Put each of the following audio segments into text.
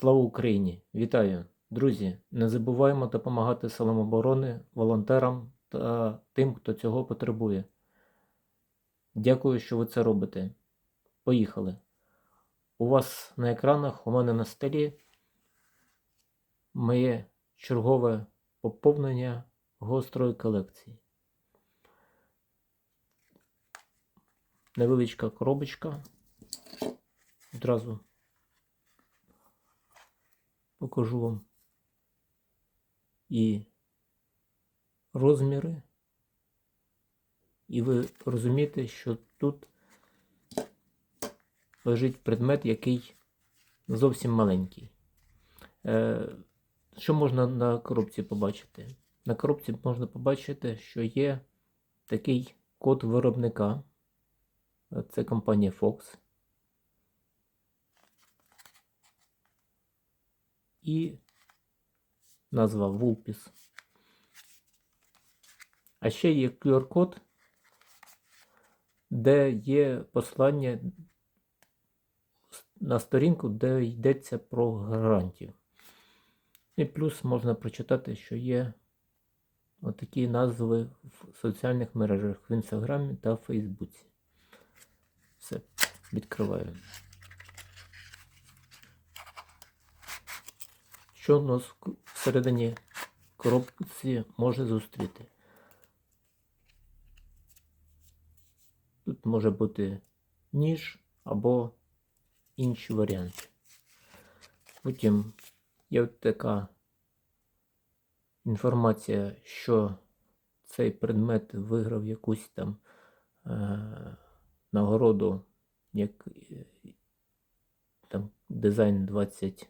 Слава Україні! Вітаю! Друзі! Не забуваємо допомагати силам оборони, волонтерам та тим, хто цього потребує. Дякую, що ви це робите. Поїхали! У вас на екранах, у мене на столі моє чергове поповнення гострої колекції. Невеличка коробочка. Одразу покажу вам і розміри, і ви розумієте, що тут лежить предмет, який зовсім маленький. Е, Що можна на коробці побачити? На коробці можна побачити, що є такий код виробника. Це компанія Fox. І назва Vulpis. А ще є QR-код, де є послання на сторінку, де йдеться про гарантію. І плюс можна прочитати, що є отакі назви в соціальних мережах в Інстаграмі та Фейсбуці. Все, відкриваю. Що нас всередині коробці може зустріти. Тут може бути ніж або інші варіанти. Потім є така інформація, що цей предмет виграв якусь там е, нагороду, як е, там дизайн 20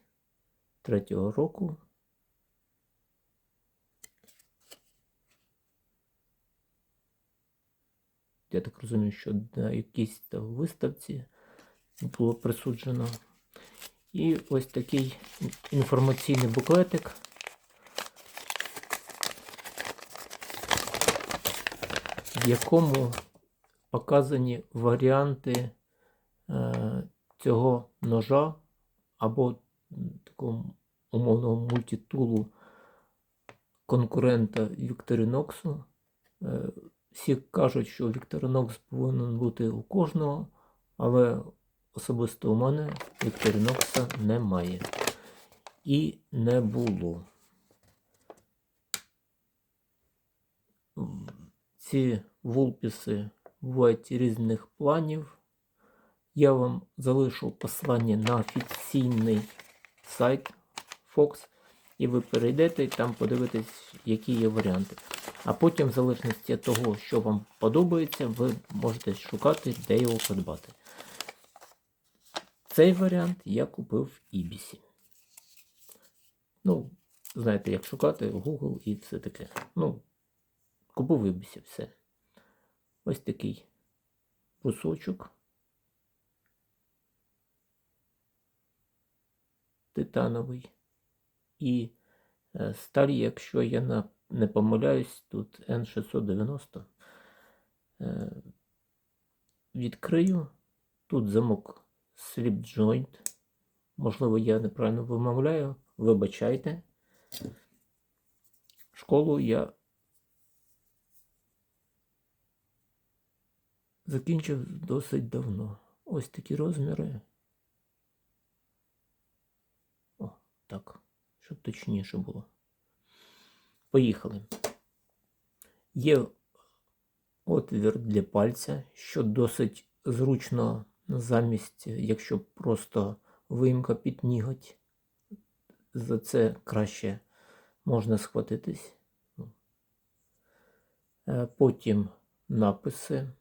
третього року. Я так розумію, що на якійсь виставці було присуджено. І ось такий інформаційний буклетик. В якому показані варіанти е, цього ножа або такого умовного мультитулу конкурента Вікториноксу. Е, всі кажуть, що Вікторинокс повинен бути у кожного, але особисто у мене Вікторинокса немає. І не було. Ці вулпіси бувають різних планів. Я вам залишу послання на офіційний сайт Fox, і ви перейдете і там подивитесь, які є варіанти. А потім, в залежності від того, що вам подобається, ви можете шукати, де його придбати. Цей варіант я купив в Ібісі. Ну, знаєте, як шукати Google і все таке. Ну, купив в Ібісі все. Ось такий кусочок. Титановий і е, старі, якщо я не помиляюсь, тут N690. Е, відкрию. Тут замок Slip Joint. Можливо, я неправильно вимовляю. Вибачайте. Школу я закінчив досить давно. Ось такі розміри. О, так щоб точніше було. Поїхали. Є отвір для пальця, що досить зручно замість, якщо просто виїмка під ніготь. За це краще можна схватитись. Е, потім написи.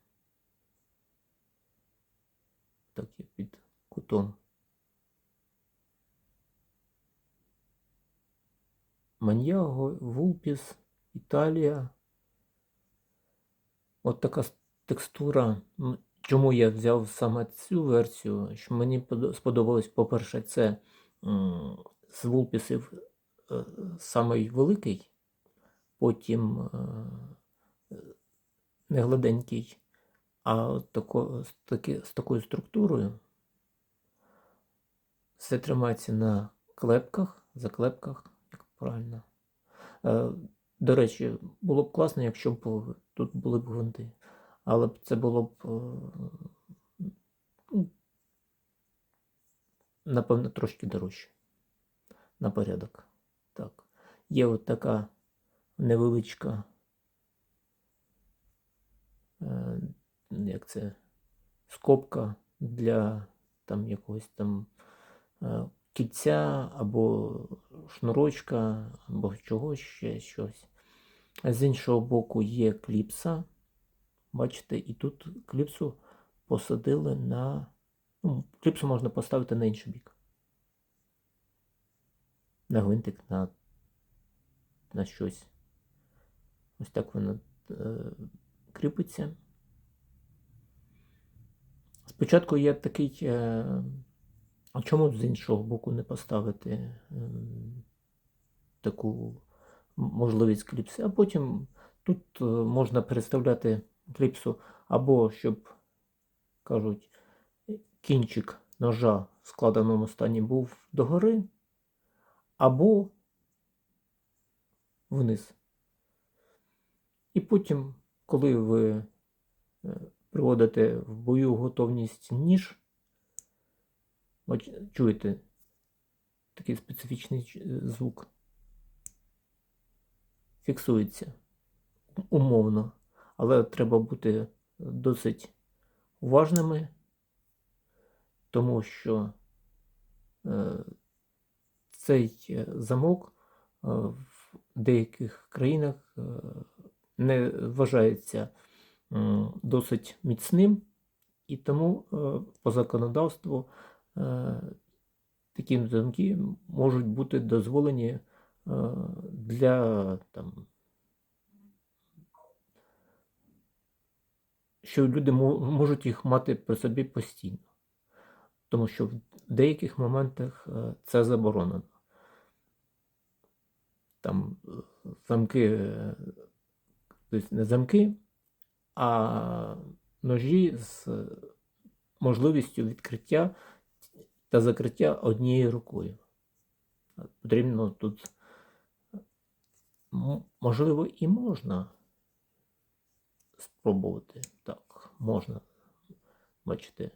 Так, я під кутом Маньяго, Вулпіс, Італія. От така текстура. Чому я взяв саме цю версію? Що Мені сподобалось, по-перше, це з вулпісів е, самий великий, потім е, не гладенький, а тако, з, таки, з такою структурою все тримається на заклепках, заклепках, правильно. Е, До речі, було б класно, якщо б тут були б гвинти. Але б це було б, е, напевно, трошки дорожче на порядок. Так. Є от така невеличка, е, як це, скобка для там якогось там кільця або шнурочка, або чогось ще щось. З іншого боку є кліпса. Бачите, і тут кліпсу посадили на. Ну, кліпсу можна поставити на інший бік. На гвинтик, на, на щось. Ось так воно е, кріпиться. Спочатку я такий. Е, а чому з іншого боку не поставити е, таку можливість кліпси? А потім тут е, можна переставляти кліпсу або, щоб, кажуть, кінчик ножа в складеному стані був догори, або вниз. І потім, коли ви е, приводите в бою готовність ніж, От чуєте? Такий специфічний е, звук. Фіксується. Умовно, але треба бути досить уважними, тому що е, цей е, замок в деяких країнах не вважається досить міцним, і тому по законодавству такі замки можуть бути дозволені е, для там, що люди можуть їх мати при собі постійно. Тому що в деяких моментах е, це заборонено. Там е, замки, е, тобто не замки, а ножі з можливістю відкриття та закриття однією рукою. Потрібно тут, можливо, і можна спробувати. Так, можна, бачите.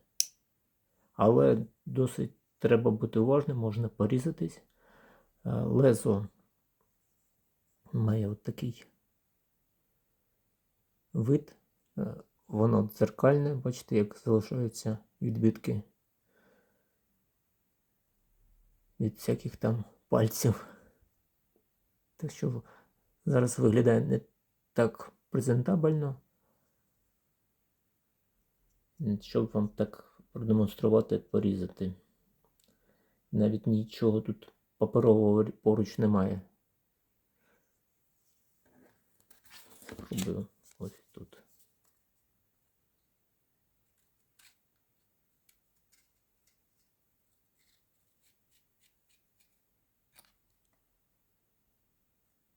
Але досить треба бути уважним, можна порізатись. Е, Лезо має от такий вид. Е, Воно дзеркальне, бачите, як залишаються відбитки від всяких там пальців. Так що зараз виглядає не так презентабельно. Щоб вам так продемонструвати, порізати. Навіть нічого тут паперового поруч немає. Спробую ось тут.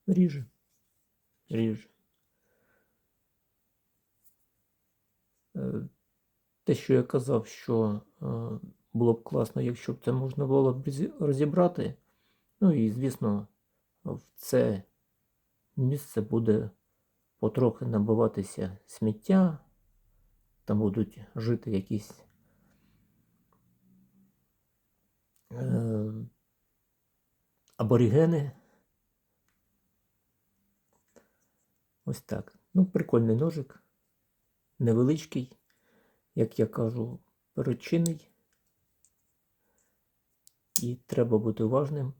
Ріже. Ріже. Те, що я казав, що е, було б класно, якщо б це можна було б розібрати. Ну і, звісно, в це місце буде потрохи набиватися сміття, там будуть жити якісь е, аборігени. Ось так. Ну, прикольний ножик. Невеличкий, як я кажу, перочинний. І треба бути уважним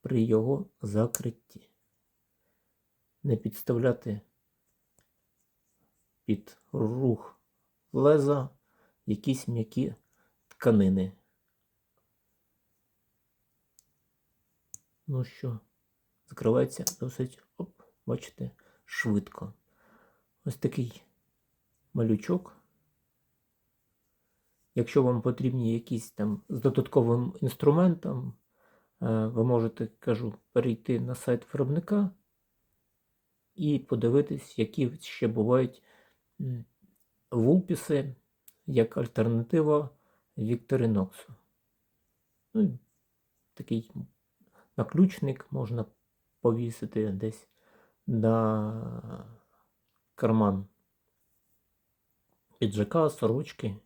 при його закритті. Не підставляти під рух леза якісь м'які тканини. Ну що, закривається досить, оп, бачите, швидко. Ось такий малючок. Якщо вам потрібні якісь там з додатковим інструментом, е, ви можете, кажу, перейти на сайт виробника і подивитись, які ще бувають м, вулпіси як альтернатива Вікториноксу. Ну, такий наключник можна повісити десь на карман піджака, сорочки.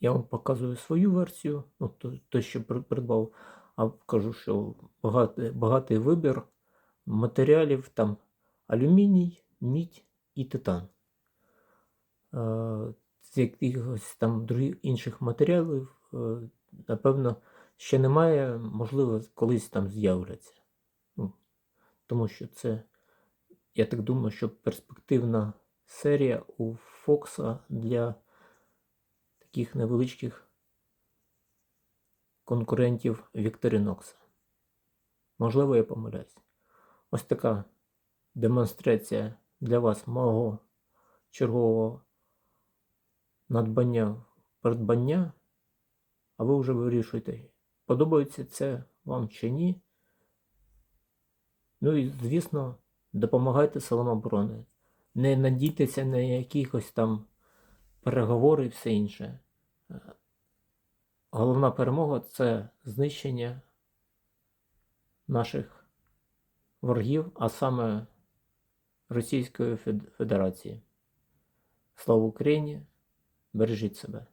Я вам показую свою версію, ну, то, то що придбав, а кажу, що багатий, багатий вибір матеріалів там алюміній, мідь і титан. Е, З якихось там інших матеріалів, е, напевно, ще немає, можливо, колись там з'являться. Ну, тому що це, я так думаю, що перспективна серія у Фокса для таких невеличких конкурентів Victorinox. Можливо, я помиляюсь. Ось така демонстрація для вас мого чергового надбання, придбання, а ви вже вирішуєте, подобається це вам чи ні. Ну і, звісно, допомагайте силам оборони. Не надійтеся на якихось там переговори і все інше. Е, Головна перемога це знищення наших ворогів, а саме Російської Федерації. Слава Україні! Бережіть себе!